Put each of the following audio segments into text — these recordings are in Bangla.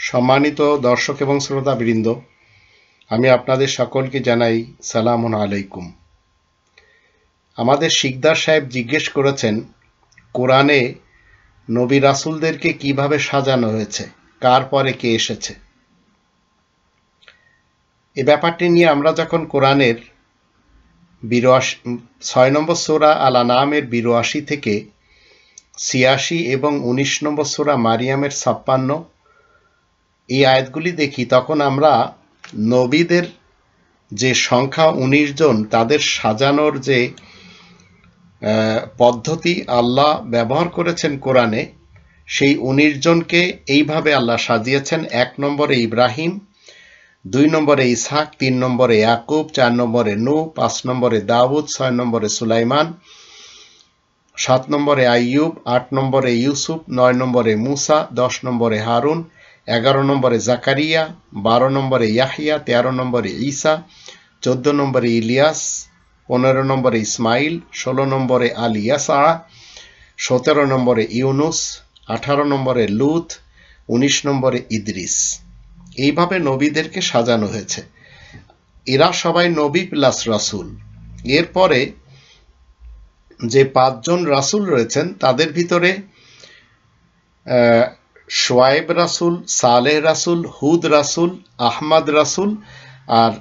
সম্মানিত দর্শক এবং শ্রোতাবৃন্দ, আমি আপনাদের সকলকে জানাই সালাম আলাইকুম। আমাদের শিকদার সাহেব জিজ্ঞেস করেছেন, কোরআনে নবী রাসুলদেরকে কীভাবে সাজানো হয়েছে? কার পরে কে এসেছে? এ ব্যাপারটি নিয়ে আমরা যখন কোরআনের বিরাশি, ছয় নম্বর সোরা আলা নামের বিরাশি থেকে ছিয়াশি এবং উনিশ নম্বর সোরা মারিয়ামের ছাপ্পান্ন এই আয়াতগুলি দেখি, তখন আমরা নবীদের যে সংখ্যা উনিশ জন, তাদের সাজানোর যে পদ্ধতি আল্লাহ ব্যবহার করেছেন কোরআনে, সেই উনিশ জনকে এইভাবে আল্লাহ সাজিয়েছেন। এক নম্বরে ইব্রাহিম, দুই নম্বরে ইসহাক, তিন নম্বরে ইয়াকুব, চার নম্বরে নু পাঁচ নম্বরে দাউদ, ছয় নম্বরে সুলাইমান, সাত নম্বরে আইয়ুব, আট নম্বরে ইউসুফ, নয় নম্বরে মুসা, দশ নম্বরে হারুন এগারো নম্বরে জাকারিয়া, বারো নম্বরে ইয়াহিয়া, তেরো নম্বরে ঈসা, চোদ্দ নম্বরে ইলিয়াস, পনেরো নম্বরে ইসমাইল, ষোলো নম্বরে আল ইয়াসা, সতেরো নম্বরে ইউনুস, আঠারো নম্বরে লুথ উনিশ নম্বরে ইদ্রিস। এইভাবে নবীদেরকে সাজানো হয়েছে। এরা সবাই নবী প্লাস রাসুল। এরপরে যে পাঁচজন রাসুল রয়েছেন, তাদের ভিতরে সোয়াইব রাসুল, সালেহ রাসুল, হুদ রাসুল, আহমদ রাসুল আর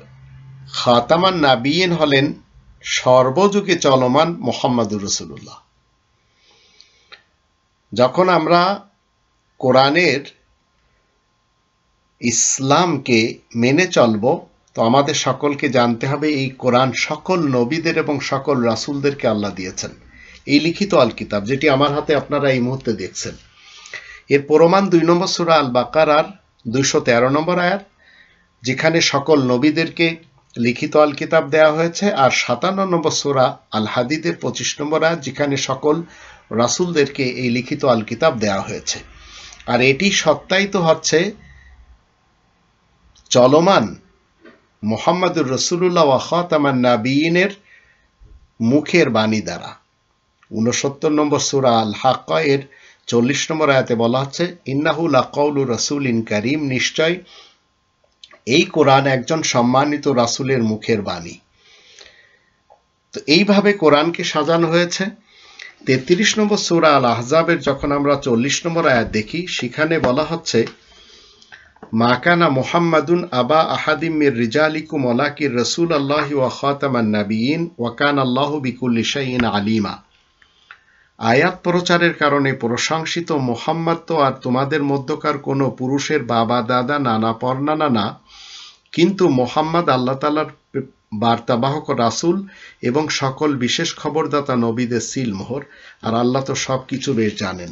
খাতামান নাবিয়েন হলেন সর্বযুগে চলমান মোহাম্মদুর রসুল্লাহ যখন আমরা কোরআনের ইসলামকে মেনে চলব, তো আমাদের সকলকে জানতে হবে এই কোরআন সকল নবীদের এবং সকল রাসুলদেরকে আল্লাহ দিয়েছেন। এই লিখিত আল কিতাব যেটি আমার হাতে আপনারা এই মুহূর্তে দেখছেন। এর প্রমাণ দুই নম্বর সুরা আল বাকার আর দুইশো তেরো নম্বর আয়াত, যেখানে সকল নবীদেরকে লিখিত আল কিতাব দেওয়া হয়েছে, আর সাতান্ন নম্বর সুরা আল হাদিদের পঁচিশ নম্বর আয়াত, যেখানে সকল রাসুলদেরকে এই লিখিত আল কিতাব দেওয়া হয়েছে। আর এটি সত্যায়িত হচ্ছে চলমান মোহাম্মদুর রসুল্লাহ ওয়াখাতামান নাবিনের মুখের বাণী দ্বারা। উনসত্তর নম্বর সুরা আল হাক্কা এর চল্লিশ নম্বর আয়াতে বলা হচ্ছে ইন্নাহুল আকাউলু রসুল ইন করিম নিশ্চয় এই কোরআন একজন সম্মানিত রাসুলের মুখের বাণী। তো এইভাবে কোরআনকে সাজানো হয়েছে। তেত্রিশ নম্বর সুরা আল আহজাবের যখন আমরা চল্লিশ নম্বর আয়াত দেখি, সেখানে বলা হচ্ছে মাকানা মোহাম্মদুন আবা আহাদিম মির রিজালিকুম ওলাকির রসুল আল্লাহ ওয়া খাতামান নাবিয়িন ওয়াকান আল্লাহ বিকুল্লি শাইন আলিমা। আয়াত প্রচারের কারণে প্রশংসিত মোহাম্মদ তো আর তোমাদের মধ্যকার কোনো পুরুষের বাবা, দাদা, নানা পর্না নানা কিন্তু মোহাম্মদ আল্লাহ তালার বার্তাবাহক রাসুল এবং সকল বিশেষ খবরদাতা নবীদের সিলমোহর আর আল্লাহ তো সব কিছু বেশ জানেন।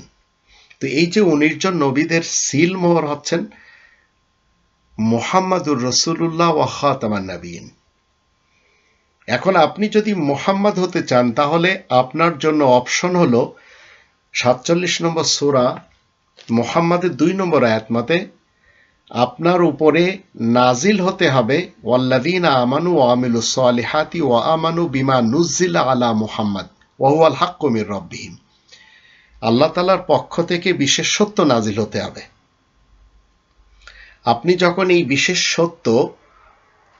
তো এই যে উনিশ জন নবীদের সিলমোহর হচ্ছেন মোহাম্মদুর রসুল্লাহ ওয়াহাতামান নবীন এখন আপনি যদি মোহাম্মদ হতে চান, তাহলে আপনার জন্য অপশন হলো সাতচল্লিশ নম্বর সোরা, মোহাম্মদের দুই নম্বর আয়াতমাতে আপনার উপরে নাজিল হতে হবে ওয়াল্লাদিন আমানু আমিলু সালিহাতি ও আমানু বিমা নুজিল আলা মুহাম্মদ ওয়াহুয়াল হাক্কুমির রব্বিহীন আল্লাহ তালার পক্ষ থেকে বিশেষ সত্য নাজিল হতে হবে। আপনি যখন এই বিশেষ সত্য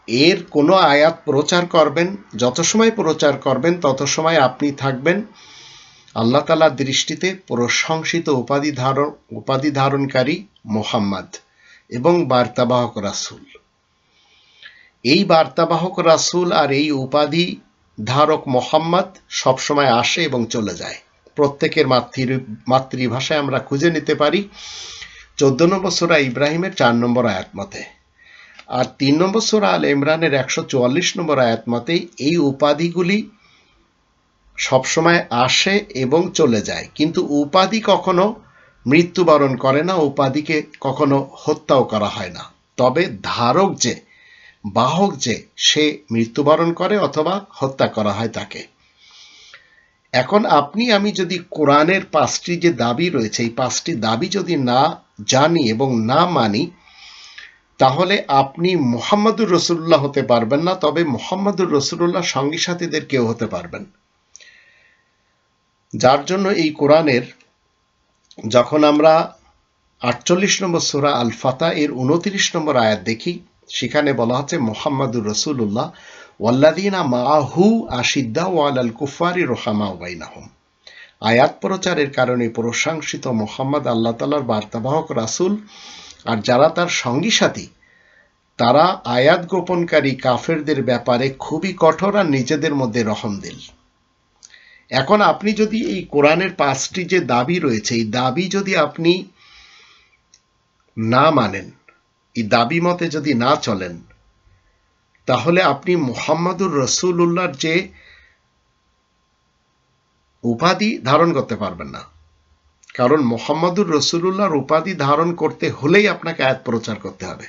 এর কোনো আয়াত প্রচার করবেন, যত সময় প্রচার করবেন, তত সময় আপনি থাকবেন। আল্লাহ তালার দৃষ্টিতে প্রশংসিত উপাধি ধারণ, উপাধি ধারণকারী মোহাম্মদ এবং বার্তাবাহক রাসুল। এই বার্তাবাহক রাসুল আর এই উপাধি ধারক মোহাম্মদ সবসময় আসে এবং চলে যায়। প্রত্যেকের মাতৃ, মাতৃভাষায় আমরা খুঁজে নিতে পারি। চোদ্দ নম্বর সোরা ইব্রাহিমের চার নম্বর আয়াত মতে। আর তিন নম্বর সোরা আল ইমরানের একশো চুয়াল্লিশ নম্বর আয়াত মতে, এই উপাধিগুলি সবসময় আসে এবং চলে যায়। কিন্তু উপাধি কখনো মৃত্যুবরণ করে না, উপাধিকে কখনো হত্যাও করা হয় না। তবে ধারক যে, বাহক যে, সে মৃত্যুবরণ করে অথবা হত্যা করা হয় তাকে। এখন আপনি, আমি যদি কোরআনের পাঁচটি যে দাবি রয়েছে, এই পাঁচটি দাবি যদি না জানি এবং না মানি তাহলে আপনি মোহাম্মদুর রসুল্লাহ হতে পারবেন না, তবে মোহাম্মদুর রসুল্লাহ সঙ্গী সাথীদের কেউ হতে পারবেন। যার জন্য এই কোরআনের যখন আমরা আটচল্লিশ নম্বর সুরা আল ফাতা এর উনত্রিশ নম্বর আয়াত দেখি, সেখানে বলা হচ্ছে, মোহাম্মদুর রসুল্লাহ ওয়াল্লাদিনা মাহু আশিদ্দা ওয়াল আল কুফারি রোহামা ওবাইনাহম আয়াত প্রচারের কারণে প্রশংসিত মোহাম্মদ আল্লাহ তালার বার্তাবাহক রাসুল আর যারা তার সঙ্গী সাথী তারা আয়াত গোপনকারী কাফেরদের ব্যাপারে খুবই কঠোর আর নিজেদের মধ্যে রহমদিল এখন আপনি যদি এই কোরআনের পাঁচটি যে দাবি রয়েছে, এই দাবি যদি আপনি না মানেন, এই দাবি মতে যদি না চলেন, তাহলে আপনি মোহাম্মদুর রসুল্লাহর যে উপাধি ধারণ করতে পারবেন না। কারণ মোহাম্মদুর রসুল্লাহর উপাধি ধারণ করতে হলেই আপনাকে আয়াত প্রচার করতে হবে।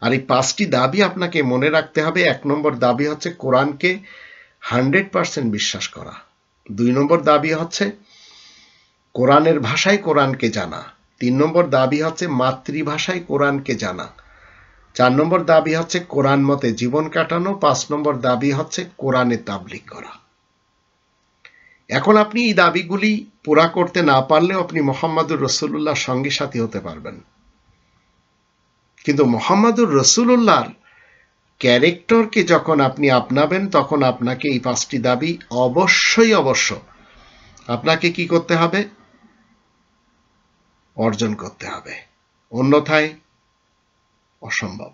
আর এই পাঁচটি দাবি আপনাকে মনে রাখতে হবে। এক নম্বর দাবি হচ্ছে কোরআনকে হান্ড্রেড পার্সেন্ট বিশ্বাস করা। দুই নম্বর দাবি হচ্ছে কোরআনের ভাষায় কোরআনকে জানা। তিন নম্বর দাবি হচ্ছে মাতৃভাষায় কোরআনকে জানা। চার নম্বর দাবি হচ্ছে কোরআন মতে জীবন কাটানো। পাঁচ নম্বর দাবি হচ্ছে কোরআনে তাবলিক করা। এখন আপনি এই দাবিগুলি পুরা করতে না পারলেও আপনি মোহাম্মদুর রসুল্লাহ সঙ্গী সাথী হতে পারবেন। কিন্তু মোহাম্মদুর রসুল্লাহর ক্যারেক্টরকে যখন আপনি আপনাবেন, তখন আপনাকে এই পাঁচটি দাবি অবশ্যই অবশ্য আপনাকে কি করতে হবে? অর্জন করতে হবে। অন্যথায় অসম্ভব।